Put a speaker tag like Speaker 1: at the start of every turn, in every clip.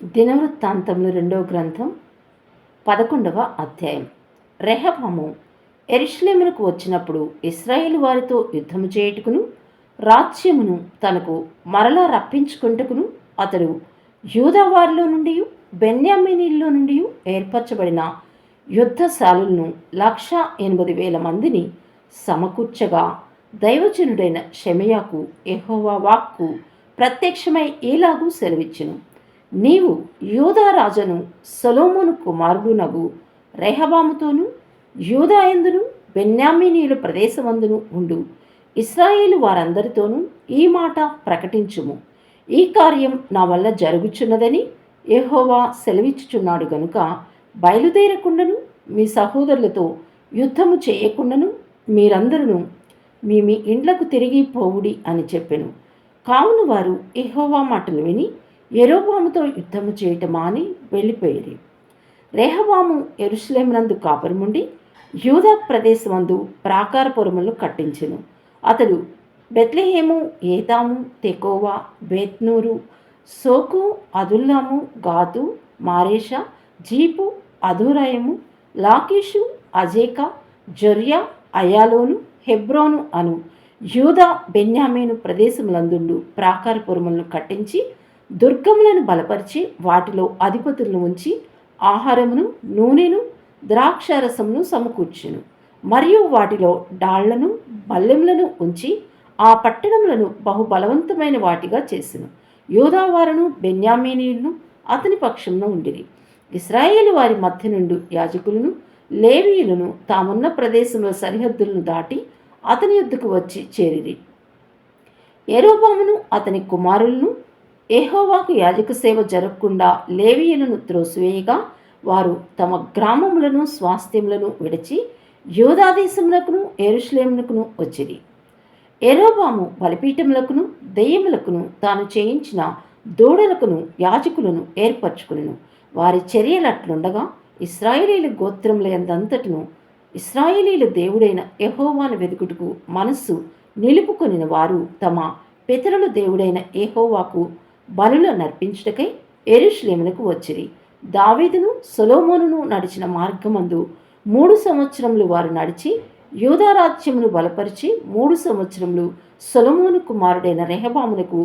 Speaker 1: దినవృత్తాంతంలో రెండవ గ్రంథం పదకొండవ అధ్యాయం. రెహబాము ఎరిశ్లేమునకు వచ్చినప్పుడు ఇస్రాయేల్ వారితో యుద్ధము చేయుటకును రాజ్యమును తనకు మరలా రప్పించుకుంటకును అతడు యూదావారిలో నుండి బెన్యామినీల్లో నుండి ఏర్పరచబడిన యుద్ధశాలులను లక్ష ఎనిమిది వేల మందిని సమకూర్చగా దైవజనుడైన షమయాకు ఎహోవా వాక్కు ప్రత్యక్షమై ఏలాగూ సెలవిచ్చును. నీవు యూదా సొలోమును కుమారుడునగు. రెహబాముతోను యూదాయందును బెన్యామినీయుల ప్రదేశమందును ఉండు. ఇస్రాయేలు వారందరితోనూ ఈ మాట ప్రకటించుము. ఈ కార్యం నా వల్ల జరుగుచున్నదని ఎహోవా సెలవిచ్చుచున్నాడు గనుక బయలుదేరకుండాను మీ సహోదరులతో యుద్ధము చేయకుండాను మీరందరూ మీ మీ ఇండ్లకు తిరిగి పోవుడి అని చెప్పెను. కావున వారు ఎహోవా మాటలు విని ఎరోబాముతో యుద్ధము చేయటం మాని వెళ్ళిపోయేది. రేహబాము ఎరుసలేమునందు కాపురముండి యూదా ప్రదేశమందు ప్రాకారపురములను కట్టించెను. అతడు బెత్లెహేము ఏతాము తెకోవా బేత్నూరు సోకు అదుల్లాము గాతు మారేష జీపు అధురాయము లాకీషు అజేకా జొర్యా అయాలోను హెబ్రోను అను యూదా బెన్యామేను ప్రదేశములందుండు ప్రాకారపురములను కట్టించి దుర్గములను బలపరిచి వాటిలో అధిపతులను ఉంచి ఆహారమును నూనెను ద్రాక్షారసమును సమకూర్చును. మరియు వాటిలో డాళ్ళను బల్లెములను ఉంచి ఆ పట్టణములను బహుబలవంతమైన వాటిగా చేసెను. యోధావారును బెన్యామీనీయులను అతని పక్షంలో ఉండిరి. ఇస్రాయేలు వారి మధ్య నుండి యాజకులను లేవీయులను తామున్న ప్రదేశంలో సరిహద్దులను దాటి అతని యొద్దకు వచ్చి చేరిరి. ఎరోబామును అతని కుమారులను ఏహోవాకు యాజక సేవ జరగకుండా లేవీయులను త్రోసివేయగా వారు తమ గ్రామములను స్వాస్థ్యములను విడిచి యోధాదేశములకును ఎరుషలేములకును వచ్చిరి. ఎరోబాము బలిపీఠములకును దెయ్యములకును తాను చేయించిన దూడలకును యాజకులను ఏర్పరచుకును వారి చర్యలట్లుండగా ఇస్రాయేలీల గోత్రముల ఎందంతటను ఇస్రాయేలీల దేవుడైన ఎహోవాను వెదుకుటకు మనస్సు నిలుపుకొనిన వారు తమ పితరుల దేవుడైన ఏహోవాకు బలుల నర్పించుటకై ఎరుష్లేమునకు వచ్చిరి. దావీదును సొలోమోనును నడిచిన మార్గమందు మూడు సంవత్సరములు వారు నడిచి యూదారాజ్యమును బలపరిచి మూడు సంవత్సరములు సొలమోను కుమారుడైన రెహబామునకు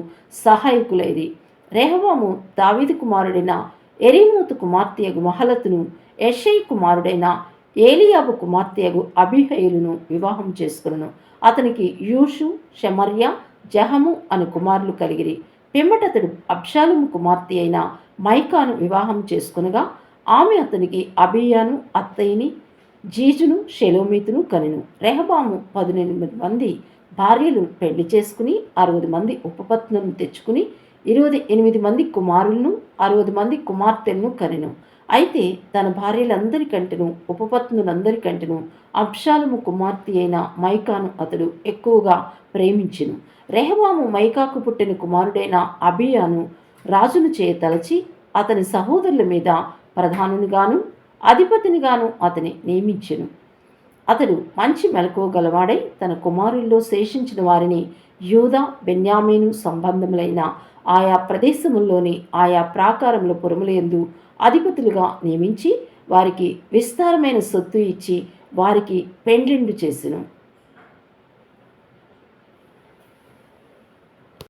Speaker 1: సహాయకులైది రెహబాము దావీదు కుమారుడైన ఎరీమూతు కుమార్తెయగు మహలతును యషై కుమారుడైన ఏలియాబు కుమార్తెయగు అభిహయులను వివాహం చేసుకును అతనికి యూషు షమర్య జహము అను కుమారులు కలిగిరి. పిమ్మటతడు అబ్షాలుము కుమార్తె అయిన మైకాను వివాహం చేసుకునగా ఆమె అతనికి అబియాను అత్తయ్యని జీజును షెలోమీతును కనెను. రెహబాము పదునెనిమిది మంది భార్యలు పెళ్ళి చేసుకుని అరవది మంది ఉపపత్నులను తెచ్చుకుని ఇరవై ఎనిమిది మంది కుమారులను అరవై మంది కుమార్తెలను కనెను. అయితే తన భార్యలందరికంటెను ఉపపత్నులందరికంటెను అబ్షాలము కుమార్తె అయిన మైకాను అతడు ఎక్కువగా ప్రేమించెను. రెహబాము మైకాకు పుట్టిన కుమారుడైన అబియాను రాజును చేయతలచి అతని సహోదరుల మీద ప్రధానునిగాను అధిపతినిగాను అతని నియమించెను. అతడు మంచి మెలకువగలవాడై తన కుమారుల్లో శేషించిన వారిని యూదా బెన్యామీను సంబంధములైన ఆయా ప్రదేశముల్లోని ఆయా ప్రాకారముల పురములందు అధిపతులుగా నియమించి వారికి విస్తారమైన సొత్తు ఇచ్చి వారికి పెండ్లిండు చేసెను.